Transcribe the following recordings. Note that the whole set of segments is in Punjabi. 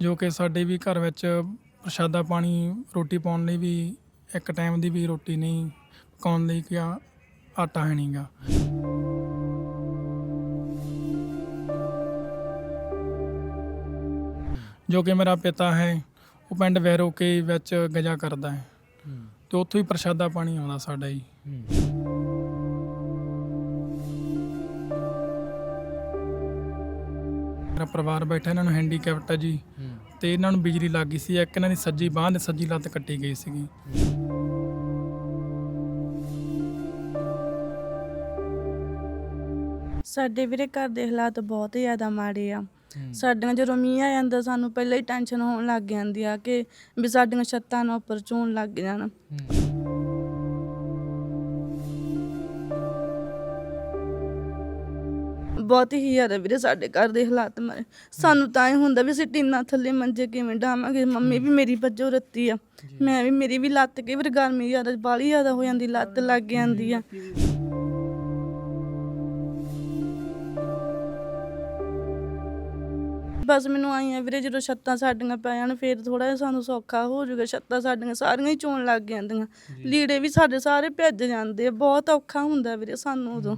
ਜੋ ਕਿ ਸਾਡੇ ਵੀ ਘਰ ਵਿੱਚ ਪ੍ਰਸ਼ਾਦਾ ਪਾਣੀ, ਰੋਟੀ ਪਾਉਣ ਲਈ ਵੀ ਇੱਕ ਟਾਈਮ ਦੀ ਵੀ ਰੋਟੀ ਨਹੀਂ ਪਕਾਉਣ ਲਈ ਕਿਆ ਆਟਾ ਹੈ ਨਹੀਂਗਾ ਜੋ ਕਿ ਮੇਰਾ ਪਿਤਾ ਹੈ, ਉਹ ਪਿੰਡ ਵੈਰੋਕੇ ਵਿੱਚ ਗਜਾ ਕਰਦਾ ਹੈ। ਤੇ ਉੱਥੋਂ ਹੀ ਪ੍ਰਸ਼ਾਦਾ ਪਾਣੀ ਆਉਂਦਾ ਸਾਡਾ ਜੀ। ਮੇਰਾ ਪਰਿਵਾਰ ਬੈਠਾ, ਇਹਨਾਂ ਨੂੰ ਹੈਂਡੀਕੈਪਟ ਹੈ ਜੀ। ਤੇ ਇਹਨਾਂ ਨੂੰ ਬਿਜਲੀ ਲੱਗ ਗਈ ਸੀ ਇੱਕ ਇਹਨਾਂ ਦੀ ਸੱਜੀ ਬਾਂਹ ਤੇ ਸੱਜੀ ਲੱਤ ਕੱਟੀ ਗਈ ਸੀਗੀ। ਸਾਡੇ ਵੀਰੇ ਘਰ ਦੇ ਹਾਲਾਤ ਬਹੁਤ ਜ਼ਿਆਦਾ ਮਾੜੇ ਆ। ਸਾਡੀਆਂ ਜਦੋਂ ਮੀਂਹ ਆ ਜਾਂਦਾ ਸਾਨੂੰ ਪਹਿਲਾਂ ਹੀ ਟੈਨਸ਼ਨ ਹੋਣ ਲੱਗ ਜਾਂਦੀ ਆ ਕਿ ਵੀ ਸਾਡੀਆਂ ਛੱਤਾਂ ਨਾ ਉੱਪਰ ਚੋਣ ਲੱਗ ਜਾਣ। ਬਹੁਤ ਹੀ ਜ਼ਿਆਦਾ ਵੀਰੇ ਸਾਡੇ ਘਰ ਦੇ ਹਾਲਾਤ ਮਾਰੇ ਸਾਨੂੰ ਤਾਂ ਇਹ ਹੁੰਦਾ ਵੀ ਅਸੀਂ ਟੀਨਾ ਥੱਲੇ ਮੰਜੇ ਕਿਵੇਂ ਡਾਵਾਂਗੇ ਮੰਮੀ ਵੀ ਮੇਰੀ ਬੱਜੋ ਰੱਤੀ ਆ। ਮੈਂ ਵੀ ਮੇਰੀ ਵੀ ਲੱਤ ਕਈ ਵਾਰ ਗਰਮੀ ਜ਼ਿਆਦਾ ਬਾਲੀ ਜ਼ਿਆਦਾ ਹੋ ਜਾਂਦੀ ਲੱਤ ਲੱਗ ਜਾਂਦੀ ਆ। ਬਸ ਮੈਨੂੰ ਆਈ ਆ ਵੀਰੇ ਜਦੋਂ ਛੱਤਾਂ ਸਾਡੀਆਂ ਪੈ ਜਾਣ ਫੇਰ ਥੋੜਾ ਜਿਹਾ ਸਾਨੂੰ ਸੌਖਾ ਹੋ ਜਾਊਗਾ ਛੱਤਾਂ ਸਾਡੀਆਂ ਸਾਰੀਆਂ ਹੀ ਚੋਣ ਲੱਗ ਜਾਂਦੀਆਂ। ਲੀੜੇ ਵੀ ਸਾਡੇ ਸਾਰੇ ਭਿੱਜ ਜਾਂਦੇ ਆ ਬਹੁਤ ਔਖਾ ਹੁੰਦਾ ਵੀਰੇ ਸਾਨੂੰ ਉਦੋਂ।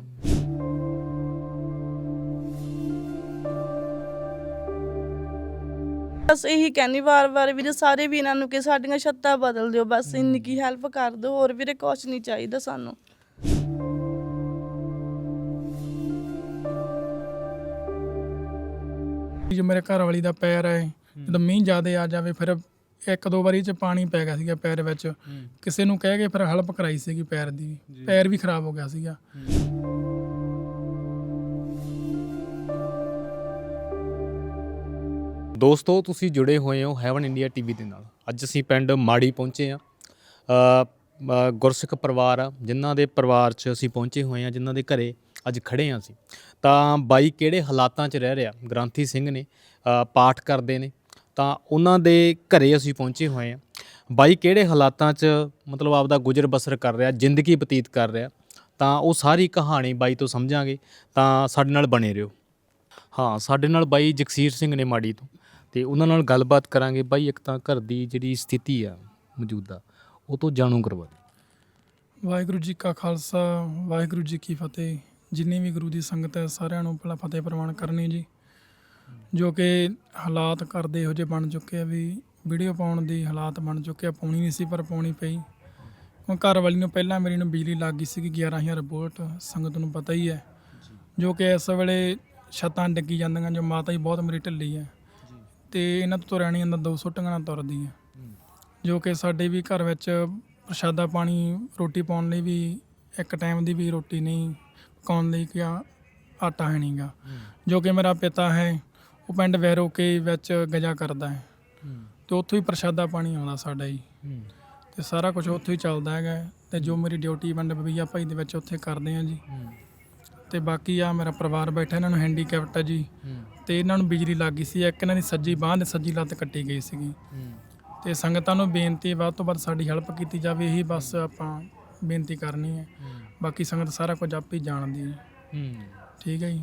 ਬਸ ਇਹੀ ਕਹਿੰਦੀ ਵਾਰ-ਵਾਰ ਵੀਰੇ ਸਾਰੇ ਵੀਰਾਂ ਨੂੰ ਕਿ ਸਾਡੀਆਂ ਛੱਤਾਂ ਬਦਲ ਦਿਓ ਬਸ ਇੰਨੀ ਕੀ ਹੈਲਪ ਕਰ ਦਿਓ ਹੋਰ ਵੀਰੇ ਕੁਛ ਨਹੀਂ ਚਾਹੀਦਾ ਸਾਨੂੰ। ਜੋ ਮੇਰੇ ਘਰ ਵਾਲੀ ਦਾ ਪੈਰ ਹੈ ਜਦੋਂ ਮੀਂਹ ਜ਼ਿਆਦਾ ਆ ਜਾਵੇ ਫਿਰ ਇੱਕ ਦੋ ਵਾਰੀ ਚ ਪਾਣੀ ਪੈ ਗਿਆ ਸੀਗਾ ਪੈਰ ਵਿੱਚ। ਕਿਸੇ ਨੂੰ ਕਹਿ ਕੇ ਫਿਰ ਹਲਪ ਕਰਾਈ ਸੀਗੀ ਪੈਰ ਦੀ ਪੈਰ ਵੀ ਖਰਾਬ ਹੋ ਗਿਆ ਸੀਗਾ। ਦੋਸਤੋ, ਤੁਸੀਂ ਜੁੜੇ ਹੋਏ ਹੋ ਹੈਵਨ ਇੰਡੀਆ ਟੀਵੀ ਦੇ ਨਾਲ। ਅੱਜ ਅਸੀਂ ਪਿੰਡ ਮਾੜੀ ਪਹੁੰਚੇ ਆ ਗੁਰਸਿੱਖ ਪਰਿਵਾਰ ਆ, ਜਿਨ੍ਹਾਂ ਦੇ ਪਰਿਵਾਰ 'ਚ ਅਸੀਂ ਪਹੁੰਚੇ ਹੋਏ ਆ ਜਿਨ੍ਹਾਂ ਦੇ ਘਰੇ ਅੱਜ ਖੜੇ ਆ ਅਸੀਂ। ਤਾਂ ਬਾਈ ਕਿਹੜੇ ਹਾਲਾਤਾਂ 'ਚ ਰਹਿ ਰਿਹਾ? ਗ੍ਰਾਂਥੀ ਸਿੰਘ ਨੇ ਪਾਠ ਕਰਦੇ ਨੇ। ਤਾਂ ਉਹਨਾਂ ਦੇ ਘਰੇ ਅਸੀਂ ਪਹੁੰਚੇ ਹੋਏ ਆ ਬਾਈ ਕਿਹੜੇ ਹਾਲਾਤਾਂ 'ਚ ਮਤਲਬ ਆਪਦਾ ਗੁਜ਼ਰ ਬਸਰ ਕਰ ਰਿਹਾ, ਜ਼ਿੰਦਗੀ ਬਤੀਤ ਕਰ ਰਿਹਾ? ਤਾਂ ਉਹ ਸਾਰੀ ਕਹਾਣੀ ਬਾਈ ਤੋਂ ਸਮਝਾਂਗੇ। ਤਾਂ ਸਾਡੇ ਨਾਲ ਬਣੇ ਰਹੋ। ਹਾਂ, ਸਾਡੇ ਨਾਲ ਬਾਈ ਜਗਸੀਰ ਸਿੰਘ ਨੇ ਮਾੜੀ ਤੋਂ। ਤੇ ਉਹਨਾਂ ਨਾਲ ਗੱਲਬਾਤ ਕਰਾਂਗੇ। ਬਾਈ, ਇੱਕ ਤਾਂ ਘਰ ਦੀ ਜਿਹੜੀ ਸਥਿਤੀ ਆ ਮੌਜੂਦਾ, ਉਹ ਤੋਂ ਜਾਣੂ ਕਰਵਾ ਦਿਓ। ਵਾਹਿਗੁਰੂ ਜੀ ਕਾ ਖਾਲਸਾ, ਵਾਹਿਗੁਰੂ ਜੀ ਕੀ ਫਤਿਹ। ਜਿੰਨੀ ਵੀ ਗੁਰੂ ਦੀ ਸੰਗਤ ਹੈ, ਸਾਰਿਆਂ ਨੂੰ ਪਹਿਲਾਂ ਫਤਿਹ ਪ੍ਰਵਾਨ ਕਰਨੀ ਜੀ। ਜੋ ਕਿ ਹਾਲਾਤ ਘਰ ਦੇ ਇਹੋ ਜਿਹੇ ਬਣ ਚੁੱਕੇ ਆ ਵੀ ਵੀਡੀਓ ਪਾਉਣ ਦੀ ਹਾਲਾਤ ਬਣ ਚੁੱਕੇ ਆ, ਪਾਉਣੀ ਨਹੀਂ ਸੀ, ਪਰ ਪਾਉਣੀ ਪਈ। ਹੁਣ ਘਰ ਵਾਲੀ ਨੂੰ ਪਹਿਲਾਂ ਮੇਰੀ ਨੂੰ ਬਿਜਲੀ ਲੱਗ ਗਈ ਸੀਗੀ 11000 ਰਿਪੋਰਟ ਸੰਗਤ ਨੂੰ ਪਤਾ ਹੀ ਹੈ। ਜੋ ਕਿ ਇਸ ਵੇਲੇ ਛੱਤਾਂ ਡਿੱਗੀ ਜਾਂਦੀਆਂ, ਜੋ ਮਾਤਾ ਹੀ ਬਹੁਤ ਮੇਰੀ ਢਿੱਲੀ ਹੈ। ਤੇ ਇਹਨਾਂ ਤੋਂ ਤੁਰਿਆ ਨਹੀਂ ਜਾਂਦਾ 200 ਨਾਲ ਤੁਰਦੀ ਹੈ ਜੋ ਕਿ ਸਾਡੇ ਵੀ ਘਰ ਵਿੱਚ ਪ੍ਰਸ਼ਾਦਾ ਪਾਣੀ, ਰੋਟੀ ਪਾਉਣ ਲਈ ਵੀ ਇੱਕ ਟਾਈਮ ਦੀ ਵੀ ਰੋਟੀ ਨਹੀਂ, ਪਕਾਉਣ ਲਈ ਕਿਆ ਆਟਾ ਹੈ ਨਹੀਂਗਾ ਜੋ ਕਿ ਮੇਰਾ ਪਿਤਾ ਹੈ, ਉਹ ਪਿੰਡ ਵੈਰੋਕੇ ਵਿੱਚ ਗਜਾ ਕਰਦਾ ਹੈ। ਤੇ ਉੱਥੋਂ ਹੀ ਪ੍ਰਸ਼ਾਦਾ ਪਾਣੀ ਆਉਂਦਾ ਸਾਡਾ ਜੀ। ਤੇ ਸਾਰਾ ਕੁਝ ਉੱਥੋਂ ਹੀ ਚੱਲਦਾ ਹੈਗਾ ਤੇ ਜੋ ਮੇਰੀ ਡਿਊਟੀ ਪਿੰਡ ਬਬੀਆ ਭਾਈ ਦੇ ਵਿੱਚ ਉੱਥੇ ਕਰਦੇ ਆ ਜੀ। ਤੇ ਬਾਕੀ ਆ ਮੇਰਾ ਪਰਿਵਾਰ ਬੈਠਾ ਇਹਨਾਂ ਨੂੰ ਹੈਂਡੀਕੈਪਟ ਹੈ ਜੀ। ਤੇ ਇਹਨਾਂ ਨੂੰ ਬਿਜਲੀ ਲੱਗ ਗਈ ਸੀ ਇੱਕ ਇਹਨਾਂ ਦੀ ਸੱਜੀ ਬਾਂਹ ਤੇ ਸੱਜੀ ਲੱਤ ਕੱਟੀ ਗਈ ਸੀਗੀ। ਤੇ ਸੰਗਤਾਂ ਨੂੰ ਬੇਨਤੀ ਹੈ ਵੱਧ ਤੋਂ ਵੱਧ ਸਾਡੀ ਹੈਲਪ ਕੀਤੀ ਜਾਵੇ ਇਹੀ ਬਸ ਆਪਾਂ ਬੇਨਤੀ ਕਰਨੀ ਹੈ। ਬਾਕੀ ਸੰਗਤ ਸਾਰਾ ਕੁਝ ਆਪੇ ਹੀ ਜਾਣਦੀ ਹੈ। ਠੀਕ ਹੈ ਜੀ।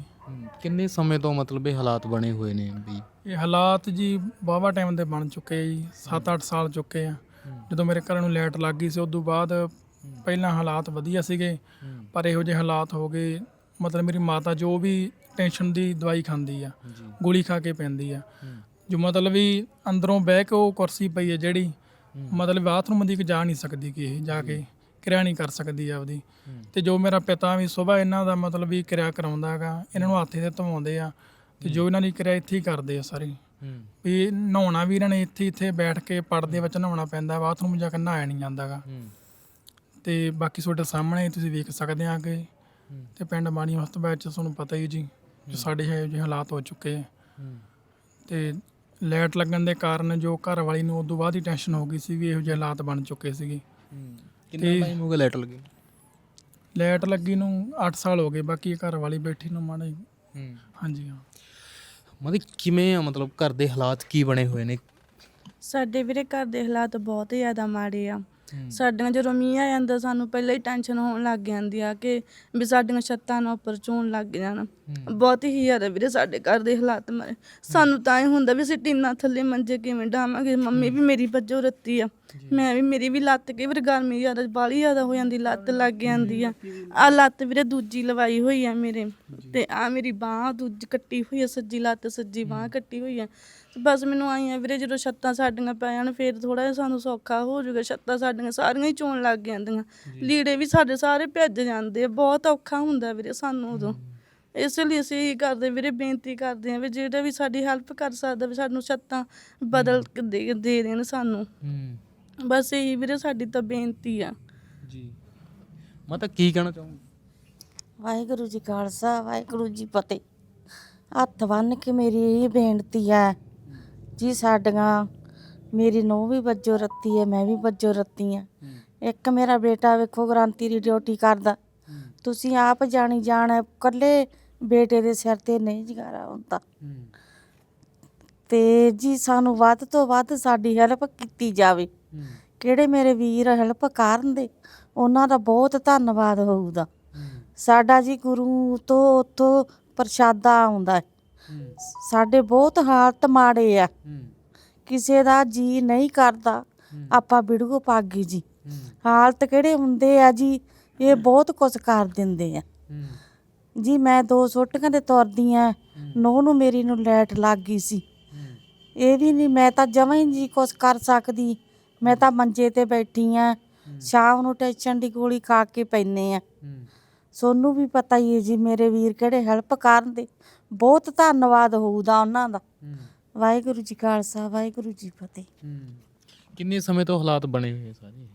ਕਿੰਨੇ ਸਮੇਂ ਤੋਂ ਮਤਲਬ ਇਹ ਹਾਲਾਤ ਬਣੇ ਹੋਏ ਨੇ ਵੀ? ਇਹ ਹਾਲਾਤ ਜੀ ਵਾਹਵਾ ਟਾਈਮ ਦੇ ਬਣ ਚੁੱਕੇ ਆ ਜੀ 7-8 ਸਾਲ ਚੁੱਕੇ ਆ। ਜਦੋਂ ਮੇਰੇ ਘਰ ਨੂੰ ਲਾਈਟ ਲੱਗ ਗਈ ਸੀ ਉਦੋਂ ਬਾਅਦ ਪਹਿਲਾਂ ਹਾਲਾਤ ਵਧੀਆ ਸੀਗੇ ਪਰ ਇਹੋ ਜਿਹੇ ਹਾਲਾਤ ਹੋ ਗਏ ਮਤਲਬ ਮੇਰੀ ਮਾਤਾ ਜੋ ਵੀ ਟੈਨਸ਼ਨ ਦੀ ਦਵਾਈ ਖਾਂਦੀ ਆ ਗੋਲੀ ਖਾ ਕੇ ਪੈਂਦੀ ਆ। ਜੋ ਮਤਲਬ ਵੀ ਅੰਦਰੋਂ ਬਹਿ ਕੇ ਉਹ ਕੁਰਸੀ ਪਈ ਹੈ ਜਿਹੜੀ ਮਤਲਬ ਬਾਥਰੂਮ ਦੀ ਜਾ ਨਹੀਂ ਸਕਦੀ ਕਿ ਇਹ ਜਾ ਕੇ ਕਿਰਿਆ ਨਹੀਂ ਕਰ ਸਕਦੀ ਆਪਦੀ। ਤੇ ਜੋ ਮੇਰਾ ਪਿਤਾ ਵੀ ਸਵੇਰ ਇਹਨਾਂ ਦਾ ਮਤਲਬ ਵੀ ਕਿਰਿਆ ਕਰਾਉਂਦਾ ਹੈਗਾ ਇਹਨਾਂ ਨੂੰ ਹੱਥੇ ਤੇ ਧਵਾਉਂਦੇ ਆ ਤੇ ਜੋ ਇਹਨਾਂ ਦੀ ਕਿਰਿਆ ਇੱਥੇ ਹੀ ਕਰਦੇ ਆ ਸਾਰੇ। ਵੀ ਨਹਾਉਣਾ ਵੀ ਇਹਨਾਂ ਨੇ ਇੱਥੇ ਇੱਥੇ ਬੈਠ ਕੇ ਪੜਦੇ ਵਿੱਚ ਨਹਾਉਣਾ ਪੈਂਦਾ ਬਾਥਰੂਮ ਜਾ ਕੇ ਨਹਾਇਆ ਨਹੀਂ ਜਾਂਦਾਗਾ। ਤੇ ਬਾਕੀ ਤੁਹਾਡੇ ਸਾਹਮਣੇ ਤੁਸੀਂ ਵੇਖ ਸਕਦੇ ਆ ਕਿ ਤੇ ਪਿੰਡ ਮਾਣੀ ਹਸਤਬਾ ਚ ਤੁਹਾਨੂੰ ਪਤਾ ਹੀ ਜੀ ਜੋ ਸਾਡੇ ਇਹੋ ਜਿਹੇ ਹਾਲਾਤ ਹੋ ਚੁੱਕੇ ਆ ਤੇ ਲਾਈਟ ਲੱਗਣ ਦੇ ਕਾਰਨ ਜੋ ਘਰ ਵਾਲੀ ਨੂੰ ਉਦੋਂ ਬਾਅਦ ਹੀ ਟੈਨਸ਼ਨ ਹੋ ਗਈ ਸੀ ਵੀ ਇਹੋ ਜਿਹੇ ਹਾਲਾਤ ਬਣ ਚੁੱਕੇ ਸੀਗੇ। ਕਿੰਨਾ ਟਾਈਮ ਹੋ ਗਿਆ ਲੈਟ ਲੱਗੇ? ਲਾਈਟ ਲੱਗੀ ਨੂੰ 8 ਸਾਲ ਹੋ ਗਏ ਬਾਕੀ ਘਰ ਵਾਲੀ ਬੈਠੀ ਨੂੰ ਮਾੜੇ ਹਾਂਜੀ ਹਾਂ। ਮਤਲਬ ਕਿਵੇਂ ਆ ਮਤਲਬ ਘਰ ਦੇ ਹਾਲਾਤ ਕੀ ਬਣੇ ਹੋਏ ਨੇ? ਸਾਡੇ ਵੀਰੇ ਘਰ ਦੇ ਹਾਲਾਤ ਬਹੁਤ ਜ਼ਿਆਦਾ ਮਾੜੇ ਆ। ਸਾਡੀਆਂ ਜਦੋਂ ਮੀਂਹ ਆ ਜਾਂਦਾ ਸਾਨੂੰ ਪਹਿਲਾਂ ਹੀ ਟੈਨਸ਼ਨ ਹੋਣ ਲੱਗ ਜਾਂਦੀ ਆ ਕਿ ਵੀ ਸਾਡੀਆਂ ਛੱਤਾਂ ਨਾ ਉੱਪਰ ਚੋਣ ਲੱਗ ਜਾਣ। ਬਹੁਤ ਹੀ ਜ਼ਿਆਦਾ ਵੀਰੇ ਸਾਡੇ ਘਰ ਦੇ ਹਾਲਾਤ ਮਾਰੇ ਸਾਨੂੰ ਤਾਂ ਇਹ ਹੁੰਦਾ ਵੀ ਅਸੀਂ ਟੀਨਾ ਥੱਲੇ ਮੰਜੇ ਕਿਵੇਂ ਡਾਵਾਂਗੇ ਮੰਮੀ ਵੀ ਮੇਰੀ ਬੱਜੋ ਰੱਤੀ ਆ। ਮੈਂ ਵੀ ਮੇਰੀ ਵੀ ਲੱਤ ਕਈ ਵਾਰ ਗਰਮੀ ਜ਼ਿਆਦਾ ਬਾਲੀ ਜ਼ਿਆਦਾ ਹੋ ਜਾਂਦੀ ਲੱਤ ਲੱਗ ਜਾਂਦੀ ਆ। ਆ ਲੱਤ ਵੀਰੇ ਦੂਜੀ ਲਵਾਈ ਹੋਈ ਆ ਮੇਰੇ। ਤੇ ਆ ਮੇਰੀ ਬਾਹ ਦੂਜੀ ਕੱਟੀ ਹੋਈ ਆ ਸੱਜੀ ਲੱਤ ਸੱਜੀ ਬਾਹ ਕੱਟੀ ਹੋਈ ਆ। ਤੇ ਬਸ ਮੈਨੂੰ ਆਈ ਆ ਵੀਰੇ ਜਦੋਂ ਛੱਤਾਂ ਸਾਡੀਆਂ ਪੈ ਜਾਣ ਫਿਰ ਥੋੜਾ ਜਿਹਾ ਸਾਨੂੰ ਸੌਖਾ ਹੋ ਜਾਊਗਾ। ਛੱਤਾਂ ਸਾਡੀਆਂ ਸਾਰੀਆਂ ਹੀ ਚੋਣ ਲੱਗ ਜਾਂਦੀਆਂ। ਲੀੜੇ ਵੀ ਸਾਡੇ ਸਾਰੇ ਭਿੱਜ ਜਾਂਦੇ ਆ ਬਹੁਤ ਔਖਾ ਹੁੰਦਾ ਵੀਰੇ ਸਾਨੂੰ ਉਦੋਂ। ਇਸ ਲਈ ਅਸੀਂ ਇਹੀ ਕਰਦੇ ਵੀਰੇ ਬੇਨਤੀ ਕਰਦੇ ਆ ਵੀ ਜਿਹੜਾ ਵੀ ਸਾਡੀ ਹੈਲਪ ਕਰ ਸਕਦਾ ਵੀ ਸਾਨੂੰ ਛੱਤਾਂ ਬਦਲ ਕੇ ਦੇ ਦੇ ਦੇਣ ਸਾਨੂੰ। ਹੂੰ। ਬਸ ਇਹੀ ਵੀਰੇ ਸਾਡੀ ਤਾਂ ਬੇਨਤੀ ਆ। ਜੀ। ਮੈਂ ਤਾਂ ਕੀ ਕਹਿਣਾ ਚਾਹੂੰਗੀ? ਵਾਹਿਗੁਰੂ ਜੀ ਖਾਲਸਾ ਵਾਹਿਗੁਰੂ ਜੀ ਫਤਿਹ। ਹੱਥ ਬੰਨ ਕੇ ਮੇਰੀ ਇਹ ਬੇਨਤੀ ਹੈ। ਜੀ ਸਾਡੀਆਂ ਮੇਰੀ ਨੂੰਹ ਵੀ ਵੱਜੋ ਰੱਤੀ ਹੈ ਮੈਂ ਵੀ ਵੱਜੋ ਰੱਤੀ ਹਾਂ ਇੱਕ ਮੇਰਾ ਬੇਟਾ ਵੇਖੋ ਗ੍ਰਾਂਤੀ ਦੀ ਡਿਊਟੀ ਕਰਦਾ। ਤੁਸੀਂ ਆਪ ਜਾਣੀ ਜਾਣ, ਇਕੱਲੇ ਬੇਟੇ ਦੇ ਸਿਰ ਤੇ ਨਹੀਂ ਜਗਾਰਾ ਹੁੰਦਾ। ਤੇ ਜੀ ਸਾਨੂੰ ਵੱਧ ਤੋਂ ਵੱਧ ਸਾਡੀ ਹੈਲਪ ਕੀਤੀ ਜਾਵੇ। ਕਿਹੜੇ ਮੇਰੇ ਵੀਰ ਹੈਲਪ ਕਰਨ ਦੇ, ਉਹਨਾਂ ਦਾ ਬਹੁਤ ਧੰਨਵਾਦ ਹੋਊਗਾ। ਸਾਡਾ ਜੀ ਗੁਰੂ ਤੋਂ ਉੱਥੋਂ ਪ੍ਰਸ਼ਾਦਾ ਆਉਂਦਾ। ਸਾਡੇ ਬਹੁਤ ਹਾਲਤ ਮਾੜੇ ਆ। ਕਿਸੇ ਦਾ ਜੀ ਨਹੀਂ ਕਰਦਾ ਆਪਾਂ ਵੀਡੀਓ ਪਾਗੀ ਜੀ। ਹਾਲਤ ਕਿਹੜੇ ਹੁੰਦੇ ਆ ਜੀ? ਇਹ ਬਹੁਤ ਕੁਝ ਕਰ ਦਿੰਦੇ ਆ। ਜੀ ਮੈਂ ਦੋ ਸੋਟੀਆਂ ਤੇ ਤੁਰਦੀ ਆ ਨੋ ਨੂੰ ਮੇਰੀ ਨੂੰ ਲੈਟ ਲੱਗ ਗਈ ਸੀ। ਇਹ ਵੀ ਨਹੀਂ ਮੈਂ ਤਾਂ ਜਮਾਂ ਹੀ ਜੀ ਕੁਝ ਕਰ ਸਕਦੀ। ਮੈਂ ਤਾਂ ਮੰਜੇ ਤੇ ਬੈਠੀ ਆ ਸ਼ਾਮ ਨੂੰ ਟੈਨਸ਼ਨ ਦੀ ਗੋਲੀ ਖਾ ਕੇ ਪੈਨੇ ਆ। ਸੋਨੂੰ ਵੀ ਪਤਾ ਹੀ ਹੈ ਜੀ ਮੇਰੇ ਵੀਰ ਕਿਹੜੇ ਹੈਲਪ ਕਰਨ ਦੇ। ਬਹੁਤ ਧੰਨਵਾਦ ਹੋਊਦਾ ਉਹਨਾਂ ਦਾ। ਵਾਹਿਗੁਰੂ ਜੀ ਖਾਲਸਾ ਵਾਹਿਗੁਰੂ ਜੀ ਫਤਿਹ। ਕਿੰਨੇ ਸਮੇਂ ਤੋਂ ਹਾਲਾਤ ਬਣੇ ਹੋਏ ਸਾਰੇ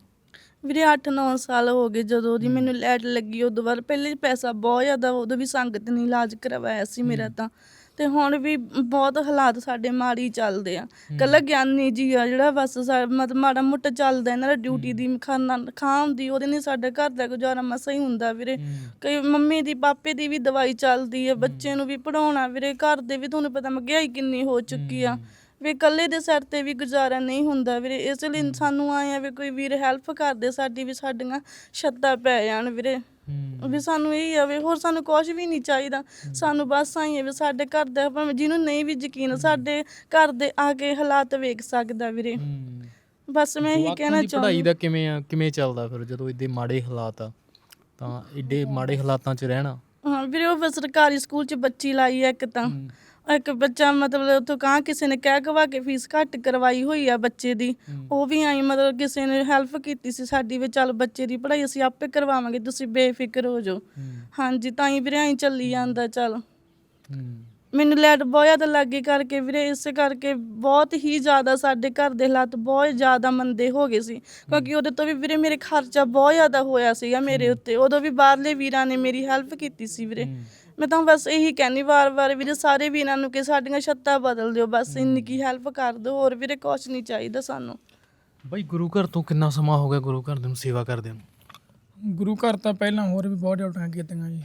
ਵੀਰੇ 8-9 ਸਾਲ ਹੋ ਗਏ ਜਦੋਂ ਦੀ ਮੈਨੂੰ ਲੈਟ ਲੱਗੀ ਉਦੋਂ ਬਾਅਦ। ਪਹਿਲੇ ਪੈਸਾ ਬਹੁਤ ਜ਼ਿਆਦਾ ਉਦੋਂ ਵੀ ਸੰਗਤ ਨੇ ਇਲਾਜ ਕਰਵਾਇਆ ਸੀ ਮੇਰਾ ਤਾਂ। ਤੇ ਹੁਣ ਵੀ ਬਹੁਤ ਹਾਲਾਤ ਸਾਡੇ ਮਾੜੀ ਚੱਲਦੇ ਆ। ਕੱਲਾ ਗਿਆਨੀ ਜੀ ਆ ਜਿਹੜਾ ਬਸ ਸਾ- ਮਤਲਬ ਮਾੜਾ ਮੋਟਾ ਚੱਲਦਾ ਇਹਨਾਂ ਦਾ ਡਿਊਟੀ ਦੀ ਖਾਨਾ ਖਾਮ ਦੀ ਉਹਦੇ ਨੇ ਸਾਡੇ ਘਰ ਦਾ ਗੁਜ਼ਾਰਾ ਮਸਾ ਹੀ ਹੁੰਦਾ ਵੀਰੇ। ਕਈ ਮੰਮੀ ਦੀ ਪਾਪੇ ਦੀ ਵੀ ਦਵਾਈ ਚੱਲਦੀ ਹੈ। ਬੱਚੇ ਨੂੰ ਵੀ ਪੜਾਉਣਾ ਵੀਰੇ ਘਰ ਦੇ ਵੀ ਤੁਹਾਨੂੰ ਪਤਾ ਮਹਿੰਗਾਈ ਕਿੰਨੀ ਹੋ ਚੁੱਕੀ ਆ। ਵੀ ਇਕੱਲੇ ਦੇ ਸਿਰ ਤੇ ਵੀ ਗੁਜ਼ਾਰਾ ਨਹੀਂ ਹੁੰਦਾ ਵੀਰੇ ਇਸ ਲਈ ਸਾਨੂੰ ਆਏ ਆ ਵੀ ਕੋਈ ਵੀਰ ਹੈਲਪ ਕਰਦੇ ਸਾਡੀ ਵੀ ਸਾਡੀਆਂ ਛੱਤਾਂ ਪੈ ਜਾਣ ਵੀਰੇ। ਵੀ ਸਾਨੂੰ ਇਹ ਆ ਵੀ ਹੋਰ ਸਾਨੂੰ ਕੁਝ ਵੀ ਨਹੀਂ ਚਾਹੀਦਾ। ਸਾਨੂੰ ਬਸ ਆਈ ਵੀ ਸਾਡੇ ਘਰ ਦਾ ਭਾਵੇਂ ਜਿਹਨੂੰ ਨਹੀਂ ਵੀ ਯਕੀਨ ਸਾਡੇ ਘਰ ਦੇ ਆ ਕੇ ਹਾਲਾਤ ਵੇਖ ਸਕਦਾ ਵੀਰੇ। ਬਸ ਮੈਂ ਇਹੀ ਕਹਿਣਾ ਚਾਹੁੰਦੀ ਪੜ੍ਹਾਈ ਦਾ ਕਿਵੇਂ ਆ ਕਿਵੇਂ ਚੱਲਦਾ ਫਿਰ ਜਦੋਂ ਏਡੇ ਮਾੜੇ ਹਾਲਾਤ ਆ? ਤਾਂ ਏਡੇ ਮਾੜੇ ਹਾਲਾਤਾਂ 'ਚ ਰਹਿਣਾ। ਹਾਂ ਵੀਰੇ ਉਹ ਸਰਕਾਰੀ ਸਕੂਲ ਚ ਬੱਚੀ ਲਾਈ ਆ ਇੱਕ ਤਾਂ। ਇੱਕ ਬੱਚਾ ਮਤਲਬ ਉੱਥੋਂ ਕਾਂ ਕਿਸੇ ਨੇ ਕਹਿ ਕਵਾ ਕੇ ਫੀਸ ਘੱਟ ਕਰਵਾਈ ਹੋਈ ਆ ਬੱਚੇ ਦੀ ਉਹ ਵੀ ਆਈ ਮਤਲਬ ਕਿਸੇ ਨੇ ਹੈਲਪ ਕੀਤੀ ਸੀ ਸਾਡੀ ਵੀ ਚੱਲ ਬੱਚੇ ਦੀ ਪੜ੍ਹਾਈ ਅਸੀਂ ਆਪੇ ਕਰਵਾਵਾਂਗੇ ਤੁਸੀਂ ਬੇਫਿਕਰ ਹੋ ਜਾਓ। ਹਾਂਜੀ ਤਾਂ ਹੀ ਵੀਰੇ ਐਂ ਚੱਲੀ ਜਾਂਦਾ ਚੱਲ। ਮੈਨੂੰ ਲੈਟ ਬਹੁਤ ਜ਼ਿਆਦਾ ਲੱਗੀ ਕਰਕੇ ਵੀਰੇ ਇਸੇ ਕਰਕੇ ਬਹੁਤ ਹੀ ਜ਼ਿਆਦਾ ਸਾਡੇ ਘਰ ਦੇ ਹਾਲਾਤ ਬਹੁਤ ਜ਼ਿਆਦਾ ਮੰਦੇ ਹੋ ਗਏ ਸੀ। ਕਿਉਂਕਿ ਉਹਦੇ ਤੋਂ ਵੀ ਵੀਰੇ ਮੇਰੇ ਖਰਚਾ ਬਹੁਤ ਜ਼ਿਆਦਾ ਹੋਇਆ ਸੀਗਾ ਮੇਰੇ ਉੱਤੇ ਉਦੋਂ ਵੀ ਬਾਹਰਲੇ ਵੀਰਾਂ ਨੇ ਮੇਰੀ ਹੈਲਪ ਕੀਤੀ ਸੀ ਵੀਰੇ। ਮੈਂ ਤਾਂ ਬਸ ਇਹੀ ਕਹਿੰਦੀ ਵਾਰ-ਵਾਰ ਵੀਰੇ ਸਾਰੇ ਵੀਰਾਂ ਨੂੰ ਕਿ ਸਾਡੀਆਂ ਛੱਤਾਂ ਬਦਲ ਦਿਓ ਬਸ ਇੰਨੀ ਕੀ ਹੈਲਪ ਕਰ ਦਿਓ ਹੋਰ ਵੀਰੇ ਕੁਛ ਨਹੀਂ ਚਾਹੀਦਾ ਸਾਨੂੰ। ਬਈ ਗੁਰੂ ਘਰ ਤੋਂ ਕਿੰਨਾ ਸਮਾਂ ਹੋ ਗਿਆ ਗੁਰੂ ਘਰ ਦੇ ਨੂੰ ਸੇਵਾ ਕਰਦੇ ਨੂੰ? ਗੁਰੂ ਘਰ ਤਾਂ ਪਹਿਲਾਂ ਹੋਰ ਵੀ ਬਹੁਤ ਡਿਊਟੀਆਂ ਕੀਤੀਆਂ ਜੀ।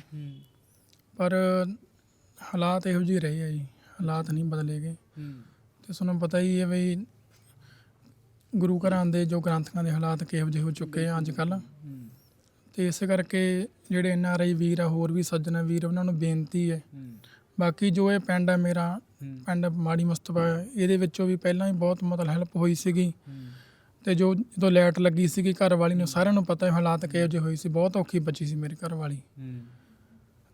ਪਰ ਹਾਲਾਤ ਇਹੋ ਜਿਹੇ ਰਹੇ ਆ ਜੀ ਹਾਲਾਤ ਨਹੀਂ ਬਦਲੇ ਗਏ। ਤੇ ਤੁਹਾਨੂੰ ਪਤਾ ਹੀ ਹੈ ਵੀ ਗੁਰੂ ਘਰਾਂ ਦੇ ਜੋ ਗ੍ਰੰਥਾਂ ਦੇ ਹਾਲਾਤ ਕਿਹੋ ਜਿਹੇ ਹੋ ਚੁੱਕੇ ਆ ਅੱਜ ਕੱਲ ਤੇ ਇਸੇ ਕਰਕੇ ਜਿਹੜੇ ਐਨ ਆਰ ਆਈ ਵੀਰ ਆ ਹੋਰ ਵੀ ਸੱਜਣ ਵੀਰ ਉਹਨਾਂ ਨੂੰ ਬੇਨਤੀ ਹੈ। ਬਾਕੀ ਜੋ ਇਹ ਪਿੰਡ ਹੈ ਮੇਰਾ ਪਿੰਡ ਮਾੜੀ ਮੁਸਤਫਾ ਇਹਦੇ ਵਿੱਚੋਂ ਵੀ ਪਹਿਲਾਂ ਹੀ ਬਹੁਤ ਮਤਲਬ ਹੈਲਪ ਹੋਈ ਸੀਗੀ। ਤੇ ਜੋ ਜਦੋਂ ਲਾਈਟ ਲੱਗੀ ਸੀਗੀ ਘਰ ਵਾਲੀ ਨੂੰ ਸਾਰਿਆਂ ਨੂੰ ਪਤਾ ਹੈ ਹਾਲਾਤ ਕਿਹੋ ਜਿਹੇ ਹੋਏ ਸੀ ਬਹੁਤ ਔਖੀ ਬੱਚੀ ਸੀ ਮੇਰੀ ਘਰ ਵਾਲੀ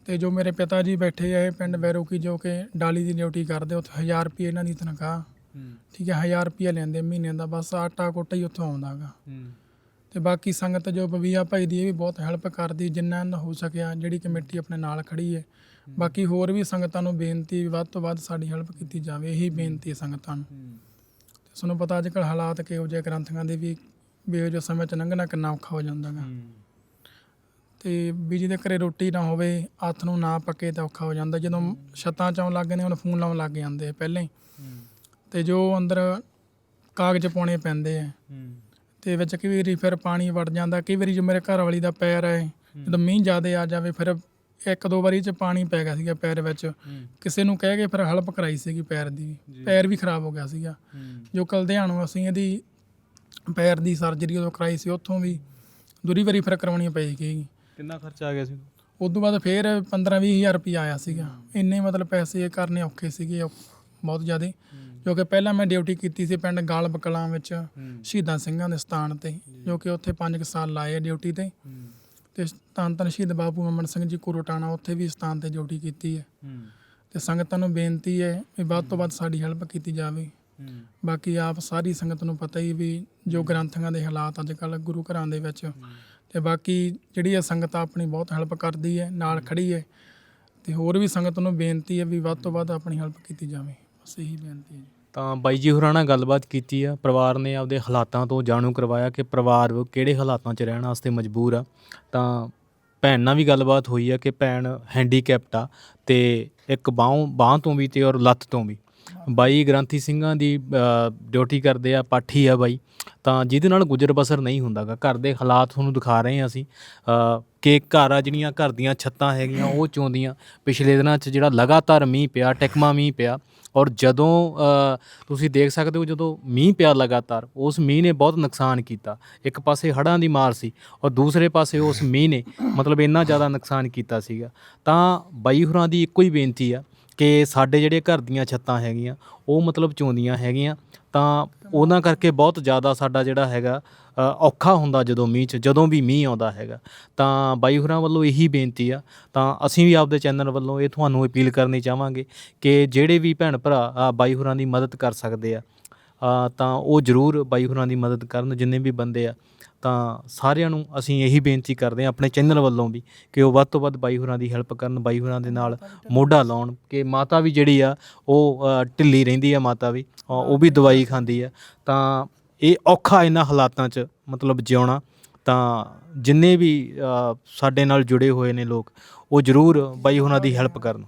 ਤੇ ਜੋ ਮੇਰੇ ਪਿਤਾ ਜੀ ਬੈਠੇ ਆ ਇਹ ਪਿੰਡ ਵੈਰੋਕੀ ਜੋ ਕਿ ਡਾਲੀ ਦੀ ਡਿਊਟੀ ਕਰਦੇ ਉੱਥੇ 1000 ਰੁਪਏ ਇਹਨਾਂ ਦੀ ਤਨਖਾਹ। ਠੀਕ ਹੈ 1000 ਰੁਪਏ ਲੈਂਦੇ ਮਹੀਨੇ ਦਾ ਬਸ ਆਟਾ ਕੋਟਾ ਹੀ ਉੱਥੋਂ ਆਉਂਦਾਗਾ ਤੇ ਬਾਕੀ ਸੰਗਤ ਜੋ ਬਵੀਆ ਭਾਈ ਦੀ ਇਹ ਵੀ ਬਹੁਤ ਹੈਲਪ ਕਰਦੀ ਜਿੰਨਾ ਹੋ ਸਕਿਆ ਜਿਹੜੀ ਕਮੇਟੀ ਆਪਣੇ ਨਾਲ ਖੜੀ ਹੈ। ਬਾਕੀ ਹੋਰ ਵੀ ਸੰਗਤਾਂ ਨੂੰ ਬੇਨਤੀ ਵੀ ਵੱਧ ਤੋਂ ਵੱਧ ਸਾਡੀ ਹੈਲਪ ਕੀਤੀ ਜਾਵੇ ਇਹੀ ਬੇਨਤੀ ਹੈ ਸੰਗਤਾਂ ਨੂੰ। ਤੇ ਤੁਹਾਨੂੰ ਪਤਾ ਅੱਜ ਕੱਲ੍ਹ ਹਾਲਾਤ ਕਿਹੋ ਜਿਹੇ ਗ੍ਰੰਥਾਂ ਦੇ ਵੀ ਬੇਹੋ ਜਿਹੇ ਸਮੇਂ ਚ ਲੰਘਣਾ ਕਿੰਨਾ ਔਖਾ ਹੋ ਜਾਂਦਾ ਗਾ। ਤੇ ਵੀ ਜਿਹਦੇ ਘਰੇ ਰੋਟੀ ਨਾ ਹੋਵੇ ਹੱਥ ਨੂੰ ਨਾ ਪੱਕੇ ਤਾਂ ਔਖਾ ਹੋ ਜਾਂਦਾ। ਜਦੋਂ ਛੱਤਾਂ ਚੋਂ ਲੱਗ ਨੇ ਹੁਣ ਫੋਨ ਲਾਉਣ ਲੱਗ ਜਾਂਦੇ ਪਹਿਲਾਂ ਹੀ। ਤੇ ਜੋ ਅੰਦਰ ਕਾਗਜ਼ ਪਾਉਣੇ ਪੈਂਦੇ ਆ ਤੇ ਵਿੱਚ ਕਈ ਵਾਰੀ ਫਿਰ ਪਾਣੀ ਵੜ ਜਾਂਦਾ ਕਈ ਵਾਰੀ ਜੋ ਮੇਰੇ ਘਰ ਵਾਲੀ ਦਾ ਪੈਰ ਹੈ ਜਦੋਂ ਮੀਂਹ ਜ਼ਿਆਦਾ ਆ ਜਾਵੇ ਫਿਰ ਇੱਕ ਦੋ ਵਾਰੀ ਚ ਪਾਣੀ ਪੈ ਗਿਆ ਸੀਗਾ ਪੈਰ ਵਿੱਚ। ਕਿਸੇ ਨੂੰ ਕਹਿ ਕੇ ਫਿਰ ਹਲਪ ਕਰਾਈ ਸੀਗੀ ਪੈਰ ਦੀ ਪੈਰ ਵੀ ਖਰਾਬ ਹੋ ਗਿਆ ਸੀਗਾ। ਜੋ ਕਲਦਿਆਣੋਂ ਅਸੀਂ ਇਹਦੀ ਪੈਰ ਦੀ ਸਰਜਰੀ ਉਦੋਂ ਕਰਾਈ ਸੀ ਉੱਥੋਂ ਵੀ ਦੂਰੀ ਵਾਰੀ ਫਿਰ ਕਰਵਾਉਣੀ ਪਈ ਗਈ ਕਿੰਨਾ ਖਰਚਾ ਆ ਗਿਆ ਸੀ? ਉਦੋਂ ਬਾਅਦ ਫੇਰ 15 ਹਜ਼ਾਰ ਰੁਪਇਆ ਆਇਆ ਸੀਗਾ। ਇੰਨੇ ਮਤਲਬ ਪੈਸੇ ਕਰਨੇ ਔਖੇ ਸੀਗੇ ਬਹੁਤ ਜ਼ਿਆਦੇ। ਜੋ ਕਿ ਪਹਿਲਾਂ ਮੈਂ ਡਿਊਟੀ ਕੀਤੀ ਸੀ ਪਿੰਡ ਗਾਲ ਬਕਲਾਂ ਵਿੱਚ ਸ਼ਹੀਦਾਂ ਸਿੰਘਾਂ ਦੇ ਸਥਾਨ ਤੇ ਜੋ। ਕਿ ਉੱਥੇ 5 ਸਾਲ ਲਾਏ ਆ ਡਿਊਟੀ ਤੇ। ਤੇ ਧੰਨ ਧੰਨ ਸ਼ਹੀਦ ਬਾਬੂ ਮਮਨ ਸਿੰਘ ਜੀ ਕੁਰਟਾਣਾ ਉੱਥੇ ਵੀ ਸਥਾਨ ਤੇ ਡਿਊਟੀ ਕੀਤੀ ਹੈ। ਤੇ ਸੰਗਤਾਂ ਨੂੰ ਬੇਨਤੀ ਹੈ ਵੀ ਵੱਧ ਤੋਂ ਵੱਧ ਸਾਡੀ ਹੈਲਪ ਕੀਤੀ ਜਾਵੇ। ਬਾਕੀ ਆਪ ਸਾਰੀ ਸੰਗਤ ਨੂੰ ਪਤਾ ਹੀ ਵੀ ਜੋ ਗ੍ਰੰਥਾਂ ਦੇ ਹਾਲਾਤ ਅੱਜ ਕੱਲ੍ਹ ਗੁਰੂ ਘਰਾਂ ਦੇ ਵਿੱਚ ਤੇ ਬਾਕੀ ਜਿਹੜੀ ਇਹ ਸੰਗਤ ਆ ਆਪਣੀ ਬਹੁਤ ਹੈਲਪ ਕਰਦੀ ਹੈ ਨਾਲ ਖੜੀ ਹੈ। ਤੇ ਹੋਰ ਵੀ ਸੰਗਤ ਨੂੰ ਬੇਨਤੀ ਹੈ ਵੀ ਵੱਧ ਤੋਂ ਵੱਧ ਆਪਣੀ ਹੈਲਪ ਕੀਤੀ ਜਾਵੇ। ਬਸ ਇਹੀ ਬੇਨਤੀ ਹੈ ਜੀ। ਤਾਂ ਬਾਈ ਜੀ ਹੋਰਾਂ ਨਾਲ ਗੱਲਬਾਤ ਕੀਤੀ ਆ, ਪਰਿਵਾਰ ਨੇ ਆਪਦੇ ਹਾਲਾਤਾਂ ਤੋਂ ਜਾਣੂ ਕਰਵਾਇਆ ਕਿ ਪਰਿਵਾਰ ਕਿਹੜੇ ਹਾਲਾਤਾਂ 'ਚ ਰਹਿਣ ਵਾਸਤੇ ਮਜਬੂਰ ਆ। ਤਾਂ ਭੈਣ ਨਾਲ ਵੀ ਗੱਲਬਾਤ ਹੋਈ ਆ ਕਿ ਭੈਣ ਹੈਂਡੀਕੈਪਟ ਆ ਤੇ ਇੱਕ ਬਾਹ ਬਾਹ ਤੋਂ ਵੀ ਤੇ ਔਰ ਲੱਤ ਤੋਂ ਵੀ। ਬਾਈ ਗ੍ਰਾਂਥੀ ਸਿੰਘਾਂ ਦੀ ਡਿਊਟੀ ਕਰਦੇ ਆ, ਪਾਠੀ ਆ ਬਾਈ। ਤਾਂ ਜਿਹਦੇ ਨਾਲ ਗੁਜ਼ਰ ਬਸਰ ਨਹੀਂ ਹੁੰਦਾਗਾ। ਘਰ ਦੇ ਹਾਲਾਤ ਤੁਹਾਨੂੰ ਦਿਖਾ ਰਹੇ ਹਾਂ ਅਸੀਂ। ਕਿ ਘਰ ਆ ਜਿਹੜੀਆਂ ਘਰ ਦੀਆਂ ਛੱਤਾਂ ਹੈਗੀਆਂ, ਉਹ ਚੋਂਦੀਆਂ। ਪਿਛਲੇ ਦਿਨਾਂ 'ਚ ਜਿਹੜਾ ਲਗਾਤਾਰ ਮੀਂਹ ਪਿਆ, ਟਿਕਮਾ ਮੀਂਹ ਪਿਆ ਔਰ ਜਦੋਂ ਤੁਸੀਂ ਦੇਖ ਸਕਦੇ ਹੋ ਜਦੋਂ ਮੀਂਹ ਪਿਆ ਲਗਾਤਾਰ, ਉਸ ਮੀਂਹ ਨੇ ਬਹੁਤ ਨੁਕਸਾਨ ਕੀਤਾ। ਇੱਕ ਪਾਸੇ ਹੜ੍ਹਾਂ ਦੀ ਮਾਰ ਸੀ ਔਰ ਦੂਸਰੇ ਪਾਸੇ ਉਸ ਮੀਂਹ ਨੇ ਮਤਲਬ ਇੰਨਾ ਜ਼ਿਆਦਾ ਨੁਕਸਾਨ ਕੀਤਾ ਸੀਗਾ। ਤਾਂ ਬਾਈ ਹੋਰਾਂ ਦੀ ਇੱਕੋ ਹੀ ਬੇਨਤੀ ਆ ਕਿ ਸਾਡੇ ਜਿਹੜੇ ਘਰ ਦੀਆਂ ਛੱਤਾਂ ਹੈਗੀਆਂ, ਉਹ ਮਤਲਬ ਚੋਂਦੀਆਂ ਹੈਗੀਆਂ, ਤਾਂ ਉਹਨਾਂ ਕਰਕੇ ਬਹੁਤ ਜ਼ਿਆਦਾ ਸਾਡਾ ਜਿਹੜਾ ਹੈਗਾ ਔਖਾ ਹੁੰਦਾ ਜਦੋਂ ਮੀਂਹ 'ਚ, ਜਦੋਂ ਵੀ ਮੀਂਹ ਆਉਂਦਾ ਹੈਗਾ। ਤਾਂ ਬਾਈ ਹੋਰਾਂ ਵੱਲੋਂ ਇਹੀ ਬੇਨਤੀ ਆ, ਤਾਂ ਅਸੀਂ ਵੀ ਆਪਦੇ ਚੈਨਲ ਵੱਲੋਂ ਇਹ ਤੁਹਾਨੂੰ ਅਪੀਲ ਕਰਨੀ ਚਾਹਾਂਗੇ ਕਿ ਜਿਹੜੇ ਵੀ ਭੈਣ ਭਰਾ ਬਾਈ ਹੋਰਾਂ ਦੀ ਮਦਦ ਕਰ ਸਕਦੇ ਆ ਤਾਂ ਉਹ ਜ਼ਰੂਰ ਬਾਈ ਹੋਰਾਂ ਦੀ ਮਦਦ ਕਰਨ, ਜਿੰਨੇ ਵੀ ਬੰਦੇ ਆ। ਤਾਂ ਸਾਰਿਆਂ ਨੂੰ ਅਸੀਂ ਇਹੀ ਬੇਨਤੀ ਕਰਦੇ ਹਾਂ ਆਪਣੇ ਚੈਨਲ ਵੱਲੋਂ ਵੀ ਕਿ ਉਹ ਵੱਧ ਤੋਂ ਵੱਧ ਬਾਈ ਹੋਰਾਂ ਦੀ ਹੈਲਪ ਕਰਨ, ਬਾਈ ਹੋਰਾਂ ਦੇ ਨਾਲ ਮੋਢਾ ਲਾਉਣ, ਕਿ ਮਾਤਾ ਵੀ ਜਿਹੜੀ ਆ, ਉਹ ਢਿੱਲੀ ਰਹਿੰਦੀ ਆ ਮਾਤਾ ਵੀ ਉਹ ਵੀ ਦਵਾਈ ਖਾਂਦੀ ਆ। ਤਾਂ ਇਹ ਔਖਾ ਇਹਨਾਂ ਹਾਲਾਤਾਂ 'ਚ ਮਤਲਬ ਜਿਉਣਾ, ਤਾਂ ਜਿੰਨੇ ਵੀ ਸਾਡੇ ਨਾਲ ਜੁੜੇ ਹੋਏ ਨੇ ਲੋਕ, ਉਹ ਜ਼ਰੂਰ ਬਾਈ ਹੋਰਾਂ ਦੀ ਹੈਲਪ ਕਰਨ।